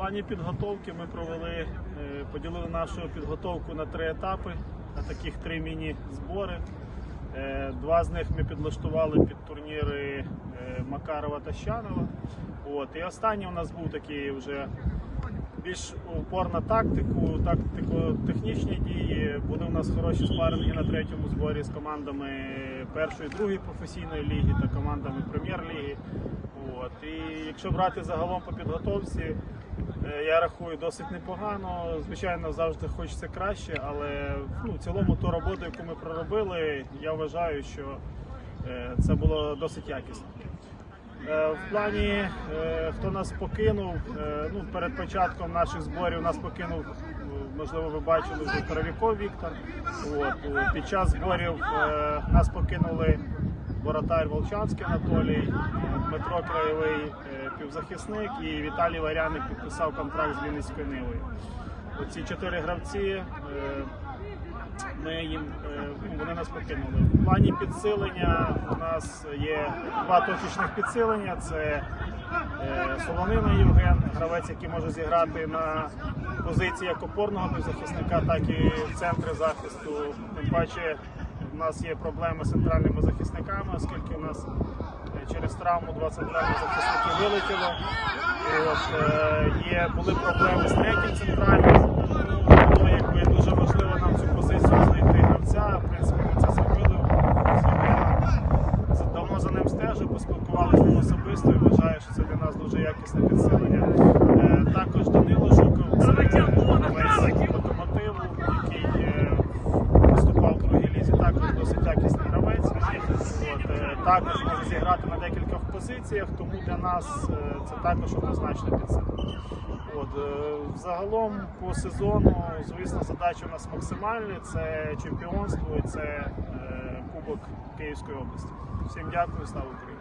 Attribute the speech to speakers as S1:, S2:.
S1: плані підготовки ми провели, е, поділили нашу підготовку на три етапи, на таких три міні-збори. Е, Два з них ми підлаштували під турніри е, Макарова та Щанова. От. І останній у нас був такий вже більш упор на тактику, тактико-технічні дії. Буде у нас хороші спаринги на третьому зборі з командами першої, другої професійної ліги та командами прем'єр-ліги. І якщо брати загалом по підготовці, я рахую досить непогано. Звичайно, завжди хочеться краще, але ну, в цілому ту роботу, яку ми проробили, я вважаю, що е, це було досить якісно. Е, В плані, е, хто нас покинув, е, ну, перед початком наших зборів нас покинув, е, можливо, ви бачили вже Коровіков Віктор. От, е, під час зборів е, нас покинули воротар Волчанський Анатолій, Дмитро Краєвий, е, півзахисник і Віталій Варяник підписав контракт з Вінницькою Нивою. Оці чотири гравці. е, ми їм е, вони нас покинули. В плані підсилення у нас є два точечних підсилення. Це Солонина Євген, гравець, який може зіграти на позиції як опорного півзахисника, так і в центрі захисту. Тим паче нас є проблеми з центральними захисниками, оскільки у нас е, через травму два центральних захисники вилетіло. І от, е, є, були проблеми з третім центральним. Дуже важливо нам цю позицію знайти гравця. В принципі, ми це зробили. Давно за ним стежив, поспілкувалися особисто і вважаю, що це для нас дуже якісне підсилення. Е, також Данило Жуков, це гравець локомотиву, який е, виступав в другій лізі, також досить якісний гравець. От, е, також може зіграти на декількох позиціях, тому для нас е, це також однозначно підсилення. От, е, загалом по сезону, звісно, задача у нас максимальна Це чемпіонство і це е, Кубок Київської області. Всім дякую, слава Україні!